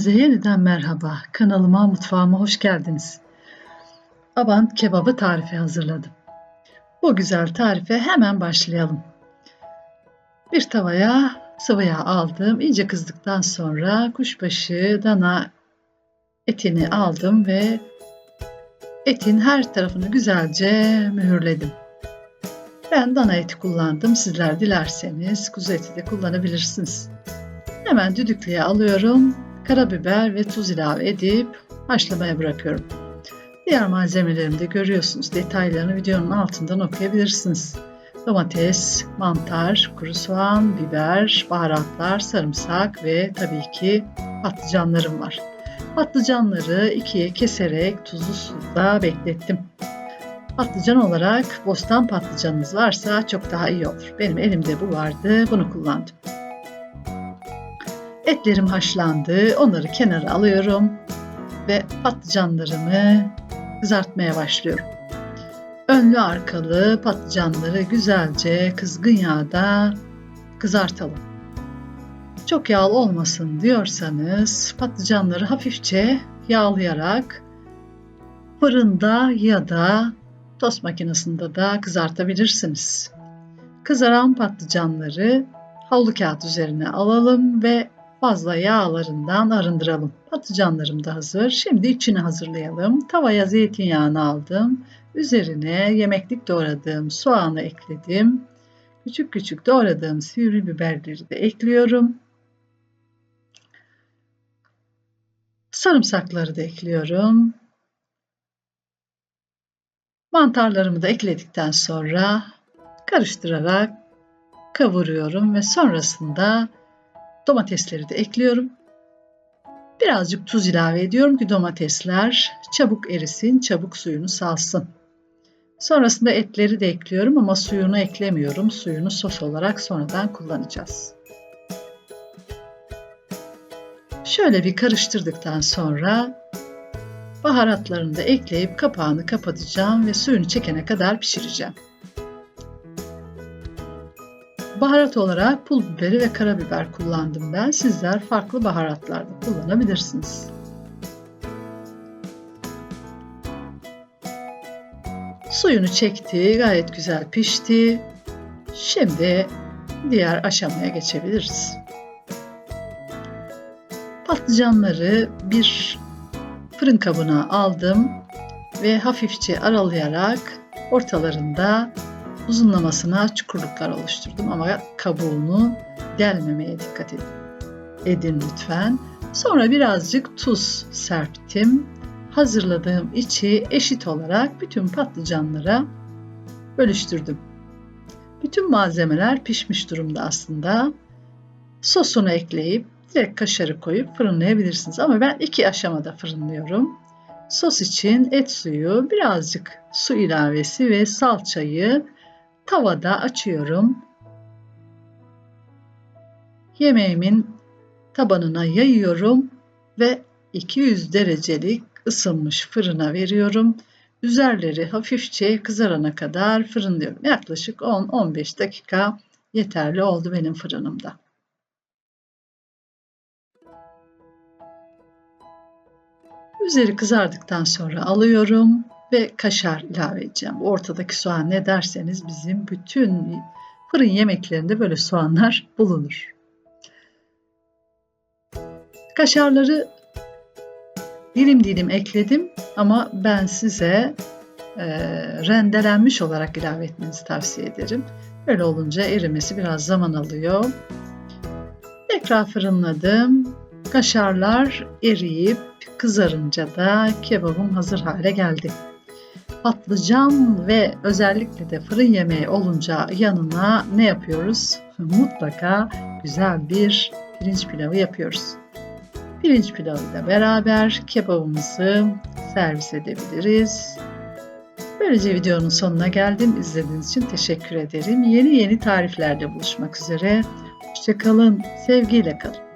Hepinize yeniden merhaba. Kanalıma, mutfağıma hoş geldiniz. Aban kebabı tarifi hazırladım. Bu güzel tarife hemen başlayalım. Bir tavaya sıvı yağ aldım. İyice kızdıktan sonra kuşbaşı, dana etini aldım ve etin her tarafını güzelce mühürledim. Ben dana eti kullandım. Sizler dilerseniz kuzu eti de kullanabilirsiniz. Hemen düdüklüye alıyorum. Karabiber ve tuz ilave edip haşlamaya bırakıyorum. Diğer malzemelerimi de görüyorsunuz. Detaylarını videonun altından okuyabilirsiniz. Domates, mantar, kuru soğan, biber, baharatlar, sarımsak ve tabii ki patlıcanlarım var. Patlıcanları ikiye keserek tuzlu suda beklettim. Patlıcan olarak bostan patlıcanınız varsa çok daha iyi olur. Benim elimde bu vardı, bunu kullandım. Etlerim haşlandı. Onları kenara alıyorum ve patlıcanlarımı kızartmaya başlıyorum. Önlü arkalı patlıcanları güzelce kızgın yağda kızartalım. Çok yağlı olmasın diyorsanız patlıcanları hafifçe yağlayarak fırında ya da tost makinesinde de kızartabilirsiniz. Kızaran patlıcanları havlu kağıt üzerine alalım ve fazla yağlarından arındıralım. Patlıcanlarım da hazır. Şimdi içini hazırlayalım. Tavaya zeytinyağını aldım. Üzerine yemeklik doğradığım soğanı ekledim. Küçük küçük doğradığım sivri biberleri de ekliyorum. Sarımsakları da ekliyorum. Mantarlarımı da ekledikten sonra karıştırarak kavuruyorum ve sonrasında Domatesleri de ekliyorum. Birazcık tuz ilave ediyorum ki domatesler çabuk erisin, çabuk suyunu salsın. Sonrasında etleri de ekliyorum ama suyunu eklemiyorum. Suyunu sos olarak sonradan kullanacağız. Şöyle bir karıştırdıktan sonra baharatlarını da ekleyip kapağını kapatacağım ve suyunu çekene kadar pişireceğim. Baharat olarak pul biberi ve karabiber kullandım ben. Sizler farklı baharatlar da kullanabilirsiniz. Suyunu çekti, gayet güzel pişti. Şimdi diğer aşamaya geçebiliriz. Patlıcanları bir fırın kabına aldım ve hafifçe aralayarak ortalarında uzunlamasına çukurluklar oluşturdum ama kabuğunu delmemeye dikkat edin. Edin lütfen. Sonra birazcık tuz serptim. Hazırladığım içi eşit olarak bütün patlıcanlara bölüştürdüm. Bütün malzemeler pişmiş durumda aslında. Sosunu ekleyip direkt kaşarı koyup fırınlayabilirsiniz. Ama ben iki aşamada fırınlıyorum. Sos için et suyu, birazcık su ilavesi ve salçayı Tavada açıyorum. Yemeğimin tabanına yayıyorum ve 200 derecelik ısınmış fırına veriyorum. Üzerleri hafifçe kızarana kadar fırınlıyorum. Yaklaşık 10-15 dakika yeterli oldu benim fırınımda. Üzeri kızardıktan sonra alıyorum ve kaşar ilave edeceğim. Ortadaki soğan ne derseniz bizim bütün fırın yemeklerinde böyle soğanlar bulunur. Kaşarları dilim dilim ekledim ama ben size e, rendelenmiş olarak ilave etmenizi tavsiye ederim. Böyle olunca erimesi biraz zaman alıyor. Tekrar fırınladım. Kaşarlar eriyip kızarınca da kebabım hazır hale geldi patlıcan ve özellikle de fırın yemeği olunca yanına ne yapıyoruz? Mutlaka güzel bir pirinç pilavı yapıyoruz. Pirinç pilavıyla beraber kebabımızı servis edebiliriz. Böylece videonun sonuna geldim. İzlediğiniz için teşekkür ederim. Yeni yeni tariflerde buluşmak üzere. Hoşçakalın, sevgiyle kalın.